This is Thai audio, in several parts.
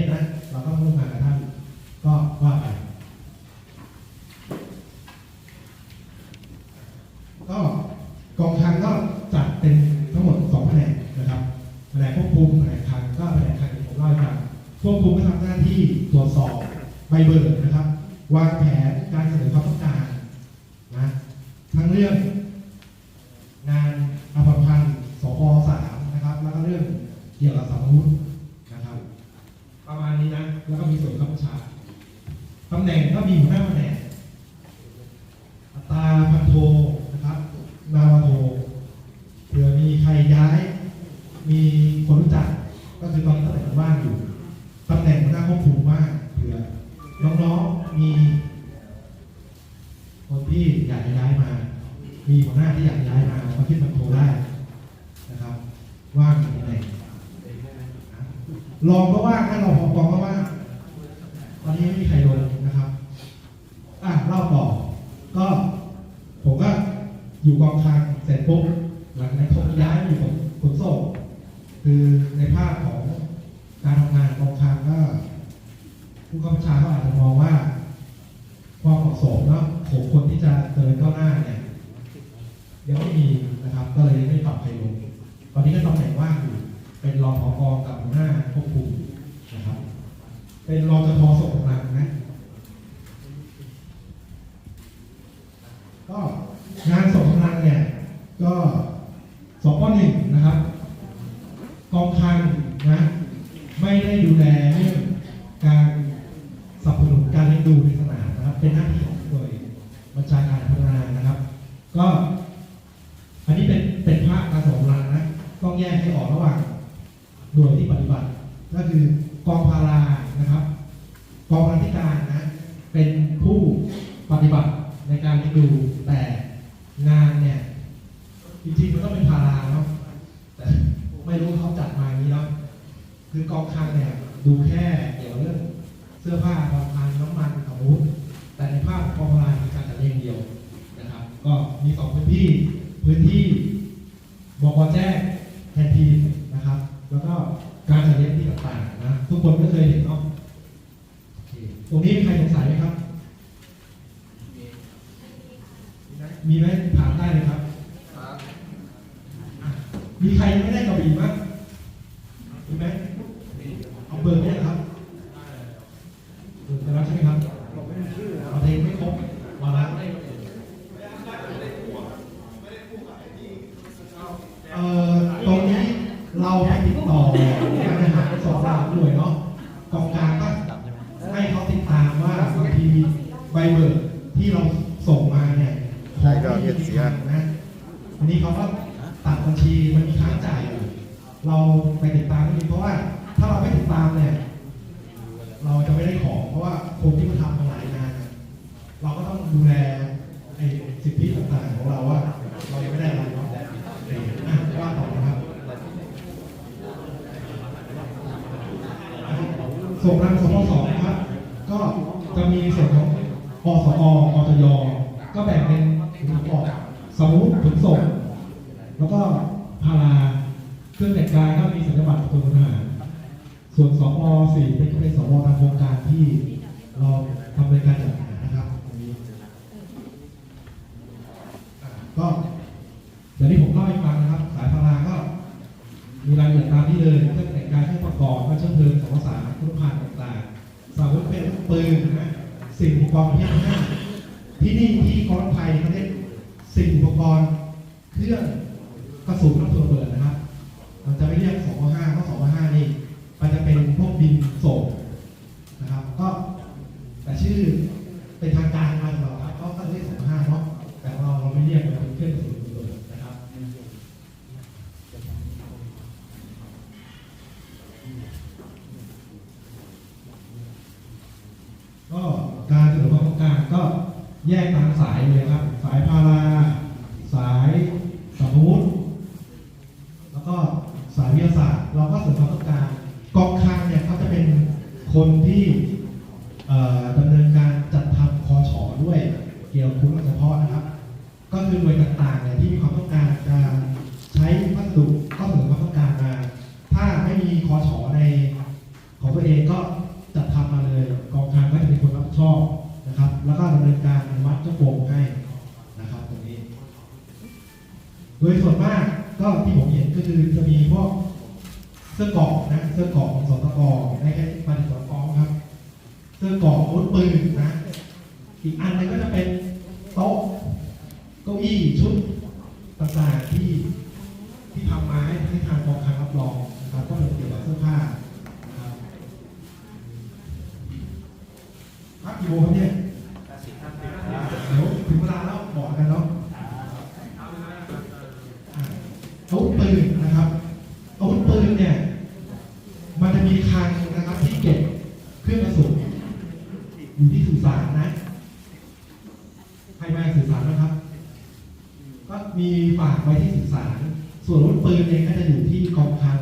ศนะ เราต้องร่วมงานกับท่าน ก็ว่าไป ก็กองคลังก็จัดเป็นทั้งหมดสองแผนกนะครับแผนกควบคุมแผนกคังก็แผนกคังที่ผมเล่าให้ฟังควบคุมก็ทำหน้าที่ตรวจสอบใบเบิกนะครับ วางแผนการเสนอความต้องการ แล้วก็มีส่วนข้าราชการตำแหน่งก็มีหัวหน้าแผนกอัตราพันโทนะครับ นาวโทเผื่อมีใครย้าย มีคนรู้จัก ก็คือตอนนี้ตำแหน่งว่างอยู่ตำแหน่งหัวหน้าควบคุมว่างเผื่อน้องๆมีคนที่อยากจะย้ายมา มีหัวหน้าที่อยากย้ายมามาขึ้นพันโทได้นะครับ ว่างตำแหน่งรองก็ว่างนะรองกองก็ว่างตอนนี้ไม่มีใครลงนะครับ อะเล่าต่อ ก็ผมก็อยู่กองคลังเสร็จปุ๊บหลังจากผมย้ายมาอยู่ขนขนส่งคือในภาพของการทำงานกองคลังก็ ผู้กำกับชาก็อาจจะมองว่าความเหมาะสมเนาะของคนที่จะเดินก้าวหน้าเนี่ยยังไม่มีนะครับก็เลยไม่ปรับใครลงตอนนี้ก็ตำแหน่งว่างอยู่เป็นรองผอกกับหัวหน้าควบคุมนะครับเป็นรองจพส่งหลังนะ ก็งานส่งกำลังเนี่ย ก็สปหนึ่งนะครับ กองคลังนะ ไม่ได้ดูแลเรื่องการสนับสนุนการเลี้ยงดูในสนามนะครับ เป็นหน้าที่ของหน่วยบัญชาการพัฒนานะครับ ก็อันนี้เป็นเป็นภาคการส่งกำลังนะต้องแยกให้ออกระหว่างหน่วยที่ปฏิบัติ ก็คือกองพารานะครับกองพันธิการนะเป็นผู้ปฏิบัติในการเลี้ยงดูแต่งานเนี่ยจริงๆมันต้องเป็นพาราเนาะแต่ไม่รู้เขาจัดมาอย่างนี้เนาะคือกองคลังเนี่ยดูแค่เกี่ยวกับเรื่องเสื้อผ้าพลังงานน้ำมัน อาวุธแต่ในภาพของการาการจัดเรียงเดียวนะครับ ก็มีสองพื้นที่พื้นที่บกแจ้งแทนทีนะครับ แล้วก็การจัดเลี้ยงที่ต่างๆนะทุกคนก็เคยเห็นเนาะโอเคตรงนี้มีใครสงสัยไหมครับ มีไหมถามได้เลยครับมีใครไม่ได้กระบี่มั้งมีไหมเอาเบอร์ไหมครับเบอร์ไปแล้วใช่ไหมครับเอาเพลงไม่ครบมาแล้วเอ่อตรงนี้เราไปติดต่อการอาหารสองสามหน่วยเนาะกองกลางก็ให้เขาติดตามว่าบางที ใบเบิกที่เราส่งมาเนี่ยของไม่มีทางนะทีนี้เขาก็ตัดบัญชีมันมีค้างจ่ายอยู่เราไปติดตามนี่เพราะว่าถ้าเราไม่ติดตามเนี่ย เราจะไม่ได้ของเพราะว่าคนที่มาทำมาหลายงานเนี่ยเราก็ต้องดูแลไอ้สิทธิต่างๆของเราว่า เรายังไม่ได้อะไรเนาะเอออะว่าต่อนะครับส่วนรางสปสนะครับ ก็จะมีส่วนของ อสออจยก็แบ่งเป็นถุงออกสมุดขนส่งแล้วก็พาราเครื่องแต่งกายก็มีสัญบัตรตัวทหารส่วนสปสี่เป็นเป็นสปทางโครงการที่เราทำในการจัดหานะครับอันนี้อะก็อย่างที่ผมเล่าให้ฟังนะครับ สายพาราก็มีรายละเอียดตามที่เลยเครื่องแต่งกายเครื่องประกอบก็เชื่อมเพลิงสองภาษาคุณผ่านต่างๆสาวกเป็นปืนนะ สิ่งอุปกรณ์ที่ห้าที่นี่ที่กองทัพไทยเขาเรียกสิ่งอุปกรณ์เครื่องกระสุนน้ำตัวระเบิดนะครับเราจะไม่เรียก2 5เพราะ2 5นี่มันจะเป็นพวกดินโศกนะครับ ก็แต่ชื่อเป็นทางการมาตลอดครับเขาก็เรียก2 5เนาะแต่เราเราไม่เรียกมันเป็นเครื่องกระสุน วามต้องการก็แยกตามสายเลยครับ สายพาราสายสัมภวุธแล้วก็สายวิทยาศาสตร์ เราก็เสนอความต้องการกองคลังเนี่ยเขาจะเป็นคนที่ดำเนินการจัดทำคอชอด้วย เกี่ยวกับคุณเฉพาะนะครับ ก็คือหน่วยต่างๆเนี่ยที่มีความต้องการจะใช้วัสดุก็เสนอความต้องการมา ถ้าไม่มีคอชอในของตัวเอง ก็จัดทำมาเลยกองคลังก็จะเป็นคนรับผิดชอบนะครับ แล้วก็ดำเนิการอนุมัดเจ้าโป่งให้นะครับตรงนี้ โดยส่วนมากก็ที่ผมเห็นก็คือจะมีพวกเสื้อกราะนะเสื้อกราะของสตกในแค่ปฏิบัติฟองครับ เสื้อกราะอาวุธปืนนะอีกอันหนึงก็จะเป็นโต๊ะเก้าอี้ชุดต่างๆที่ที่ทำมาให้ทางกองคลังรับรองนะครับก็เป็นเกี่ยวกับเสื้อผ้าครับพักกี่โมงครับเนี่ย บอกกันเนาะอาวุธปืนนะครับอาวุธปืนเนี่ย มันจะมีคลังนะครับที่เก็บเครื่องกระสุนอยู่ที่สื่อสารนะให้มาสื่อสารนะครับ ก็มีฝากไว้ที่สื่อสารส่วนอาวุธปืนเองก็จะอยู่ที่กองคลัง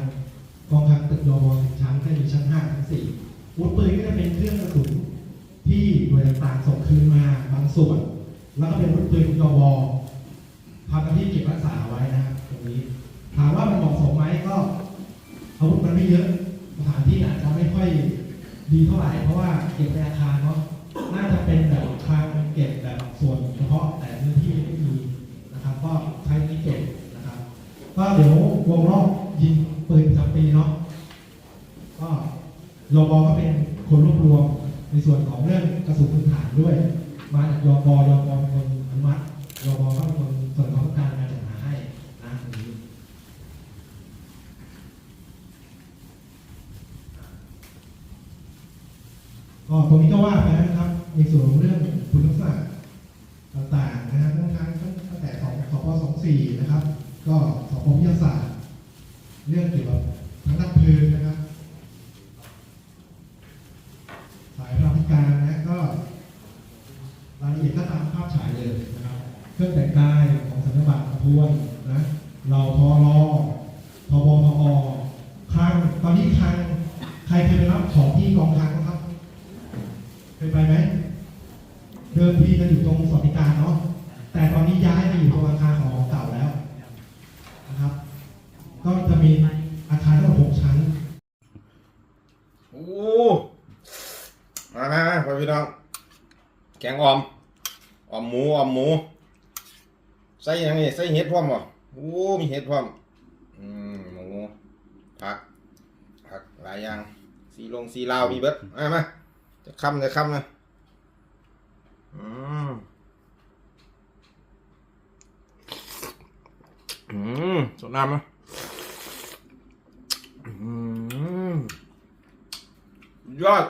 กองคลังตึกยอชั้นก็อยู่ชั้นห้าชั้นสี่อาวุธปืนก็จะเป็นเครื่องกระสุนที่หน่วยต่างๆส่งคืนมาบางส่วน แล้วก็เป็นอาวุธปืนยบทำหน้าที่เก็บรักษาไว้นะครับตรงนี้ ถามว่ามันเหมาะสมไหมก็อาวุธมันไม่เยอะสถานที่อาจจะไม่ค่อยดีเท่าไหร่เพราะว่าเก็บในอาคารเนาะน่าจะเป็นแบบคลังเก็บแบบส่วนเฉพาะแต่พื้นที่ไม่มีนะครับ ก็ใช้นี้เก็บนะครับ ก็เดี๋ยววงรอบยิงปืนจำปีเนาะก็รบก็เป็นคนรวบรวมในส่วนของเรื่องกระสุนพื้นฐานด้วย มาจากยบยบเป็นคนอนุมัติรบก็เป็นคนส่วนของการงานจัดหาให้นะตรงนี้ก็ตรงนี้ก็ว่าไปแล้วนะครับ ในส่วนของเรื่องคุณลักษณะต่างๆนะครับทั้งทั้งตั้งแต่สองสปสองสี่นะครับ ก็สปวิทยาศาสตร์ เรื่องเกี่ยวกับทางด้านเพลิงนะครับ สายพลังการนะก็ รายละ เอียดก็ตามภาพฉายเลยนะครับ เครื่องแต่งกายของสัญญาบัตรกรวนนะเราทอรอทบทอคลังตอนนี้คลังใครเคยไปรับของที่กองคลังบ้าครับเคยไปไหมเดิมทีจะอยู่ตรงสวัสดิการเนาะแต่ตอนนี้ย้ายมาอยู่ตรงอาคารของเก่าแล้วนะครับ ก็จะมีอาคารทั้งหกชั้นโอ้มามามพี่น้องแกงออม ออมหมูออมหมู ใส่ยังนี่ใส่เห็ดพร้อมบ่โอ้มีเห็ดพร้อมอืมหมูผักผักหลายอย่างสีลงสีลาวมีเบิดมามาจะคำจะคำนะอืมอืมสดน้ำนะอืมยอด